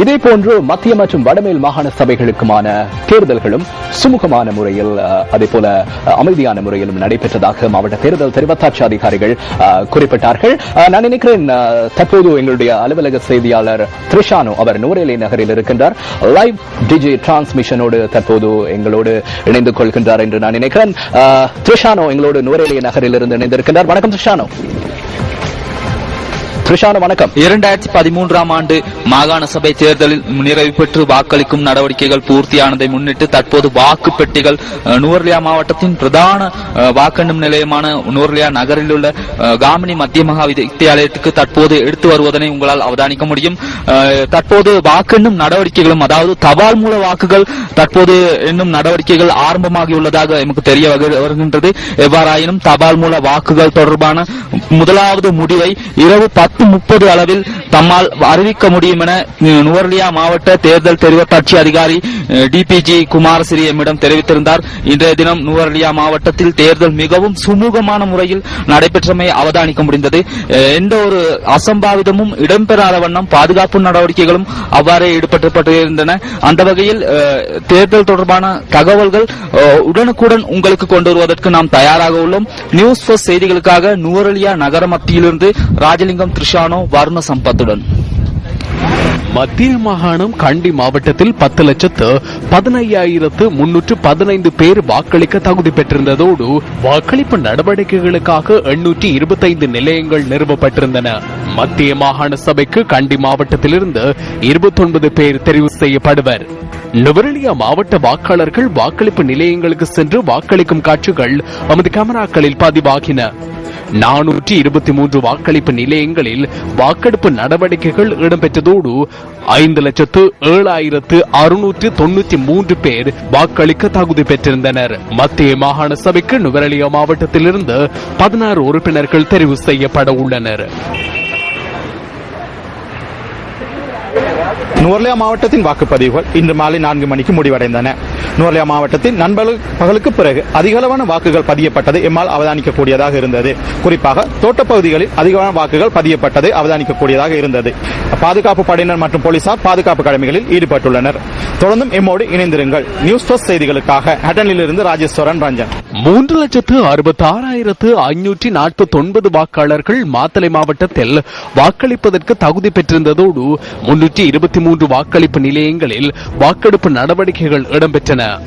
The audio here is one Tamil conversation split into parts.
இதேபோன்று மத்திய மற்றும் வடமேல் மாகாண சபைகளுக்குமான தேர்தல்களும் சுமூகமான முறையில் அதே போல அமைதியான முறையிலும் நடைபெற்றதாக மாவட்ட தேர்தல் தெரிவத்தாட்சி அதிகாரிகள் குறிப்பிட்டார்கள். நான் நினைக்கிறேன் தற்போது எங்களுடைய அலுவலக செய்தியாளர் த்ரிஷானு அவர் நூரேலி நகரில் இருக்கின்றார். லைவ் டிஜி டிரான்ஸ்மிஷனோடு தற்போது எங்களோடு இணைந்து கொள்கின்றார் என்று நான் நினைக்கிறேன். த்ரிஷானோ எங்களோடு நூரேலி நகரில் இருந்து இணைந்திருக்கின்றார். வணக்கம் த்ரிஷானோ. த்ரிஷானோ வணக்கம். இரண்டாயிரத்தி பதிமூன்றாம் ஆண்டு மாகாண சபை தேர்தலில் நிறைவு பெற்று வாக்களிக்கும் நடவடிக்கைகள் பூர்த்தியானதை முன்னிட்டு தற்போது வாக்கு பெட்டிகள் நூர்லியா நுவர்லியா மாவட்டத்தின் பிரதான வாக்கெண்ணும் நிலையமான நுவர்லியா நகரில் உள்ள காமினி மத்திய மகா வித்தியாலயத்துக்கு தற்போது எடுத்து வருவதனை உங்களால் அவதானிக்க முடியும். தற்போது வாக்கெண்ணும் நடவடிக்கைகளும் அதாவது தபால் மூல வாக்குகள் தற்போது எண்ணும் நடவடிக்கைகள் ஆரம்பமாகியுள்ளதாக எமக்கு தெரிய வரு- வருகின்றது. எவ்வாறாயினும் தபால் மூல வாக்குகள் தொடர்பான முதலாவது முடிவை இரவு பத்து முப்பது அளவில் தம்மால் அறிவிக்க முடியும் என நுவர்லியா மாவட்ட தேர்தல் தெரிவத்தாட்சி அதிகாரி டிபிஜி குமாரசிறி எம்மிடம் தெரிவித்திருந்தார். இன்றைய தினம் நுவர்லியா மாவட்டத்தில் தேர்தல் மிகவும் சுமூகமான முறையில் நடைபெற்றமை அவதானிக்க முடிந்தது. எந்த ஒரு அசம்பாவிதமும் இடம்பெறாத வண்ணம் பாதுகாப்பு நடவடிக்கைகளும் அவ்வாறே ஈடுபட்டுப்பட்டிருந்தன அந்த வகையில் தேர்தல் தொடர்பான தகவல்கள் உடனுக்குடன் உங்களுக்கு கொண்டு வருவதற்கு நாம் தயாராக உள்ளோம். நியூஸ் செய்திகளுக்காக நுவரலியா நகர மத்தியிலிருந்து ராஜலிங்கம் திரிஷானோ வர்ண சம்பத்துடன். மத்திய மாகாணம் கண்டி மாவட்டத்தில் பத்து லட்சத்து பதினையாயிரத்து முன்னூற்று பதினைந்து பேர் வாக்களிக்க தகுதி பெற்றிருந்ததோடு வாக்களிப்பு நடவடிக்கைகளுக்காக எண்ணூற்றி இருபத்தைந்து நிலையங்கள் நிறுவப்பட்டிருந்தன. மத்திய மாகாண சபைக்கு கண்டி மாவட்டத்திலிருந்து இருபத்தொன்பது பேர் தெரிவு செய்யப்படுவர். நுவரெலியா மாவட்ட வாக்காளர்கள் வாக்களிப்பு நிலையங்களுக்கு சென்று வாக்களிக்கும் காட்சிகள் நமது கேமராக்களில் பதிவாகின. நானூற்றி இருபத்தி மூன்று வாக்களிப்பு நிலையங்களில் வாக்கெடுப்பு நடவடிக்கைகள் இடம்பெற்றதோடு ஐந்து லட்சத்து ஏழாயிரத்து அறுநூற்று தொண்ணூற்றி மூன்று பேர் வாக்களிக்க தகுதி பெற்றிருந்தனர். மத்திய மாகாண சபைக்கு நுவரெலியா மாவட்டத்திலிருந்து பதினாறு உறுப்பினர்கள் தெரிவு செய்யப்பட உள்ளனர். நுவர்லியா மாவட்டத்தின் வாக்குப்பதிவுகள் இன்று மாலை நான்கு மணிக்கு முடிவடைந்தன. நுவர்லியா மாவட்டத்தின் நண்பகல் பகலுக்கு பிறகு அதிகளவான வாக்குகள் பதியப்பட்டது. எம்மால் அவதானிக்கக்கூடியதாக இருந்தது. குறிப்பாக தோட்டப்பகுதிகளில் அதிகமான வாக்குகள் பதியப்பட்டது அவதானிக்கக்கூடியதாக இருந்தது. பாதுகாப்பு படையினர் மற்றும் போலீசார் பாதுகாப்பு கடமைகளில் ஈடுபட்டுள்ளனர். தொடர்ந்தும் எம்மோடு இணைந்திருங்கள். நியூஸ் செய்திகளுக்காக ஹட்டனிலிருந்து ராஜேஸ்வரன் ரஞ்சன். மூன்று லட்சத்து அறுபத்தி ஆறாயிரத்து ஐநூற்றி நாற்பத்தி ஒன்பது வாக்காளர்கள் மாத்தளை மாவட்டத்தில் வாக்களிப்பதற்கு தகுதி பெற்றிருந்ததோடு முன்னூற்றி இருபத்தி மூன்று வாக்களிப்பு நிலையங்களில் வாக்கெடுப்பு நடவடிக்கைகள் இடம்பெற்றன.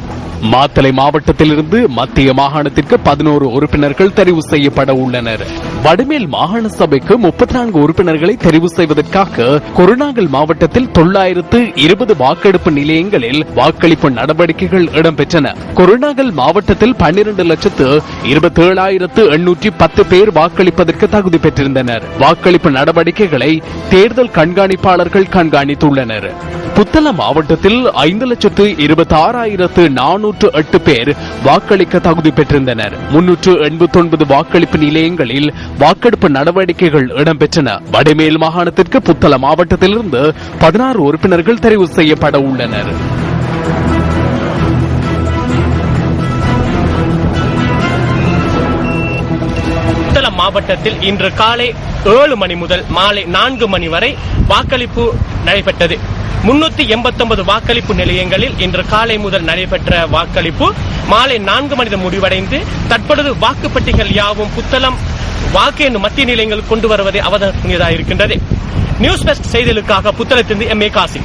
மாத்தளை மாவட்டத்திலிருந்து மத்திய மாகாணத்திற்கு பதினோரு உறுப்பினர்கள் தெரிவு செய்யப்பட உள்ளனர். வடமேல் மாகாண சபைக்கு முப்பத்தி நான்கு உறுப்பினர்களை தெரிவு செய்வதற்காக கொருணாகல் மாவட்டத்தில் தொள்ளாயிரத்து இருபது வாக்கெடுப்பு நிலையங்களில் வாக்களிப்பு நடவடிக்கைகள் இடம்பெற்றன. கொருணாகல் மாவட்டத்தில் பன்னிரண்டு லட்சத்து இருபத்தி ஏழாயிரத்து எண்ணூற்றி பத்து பேர் வாக்களிப்பதற்கு தகுதி பெற்றிருந்தனர். வாக்களிப்பு நடவடிக்கைகளை தேர்தல் கண்காணிப்பாளர்கள் கண்காணித்துள்ளனர். புத்தளம் மாவட்டத்தில் ஐந்து லட்சத்து இருபத்தி ஆறாயிரத்து நானூற்று எட்டு பேர் வாக்களிக்க தகுதி பெற்றிருந்தனர். முன்னூற்று எண்பத்தி ஒன்பது வாக்களிப்பு நிலையங்களில் வாக்கெடுப்பு நடவடிக்கைகள் இடம்பெற்றன. வடமேல் மாகாணத்திற்கு புத்தளம் மாவட்டத்திலிருந்து பதினாறு உறுப்பினர்கள் தெரிவு செய்யப்பட உள்ளனர். புத்தளம் மாவட்டத்தில் இன்று காலை ஏழு மணி முதல் மாலை நான்கு மணி வரை வாக்களிப்பு நடைபெற்றது. முன்னூத்தி எண்பத்தொன்பது வாக்களிப்பு நிலையங்களில் இன்று காலை முதல் நடைபெற்ற வாக்களிப்பு மாலை நான்கு மணி முடிவடைந்து தற்பொழுது வாக்குப்பட்டிகள் யாவும் புத்தளம் வாக்கு மத்திய நிலையங்கள் கொண்டு வருவதை அவதானியதாக இருக்கின்றது நியூஸ் பெஸ்ட் செய்திகளுக்காக புத்தளத்திலிருந்து எம் ஏ காசி.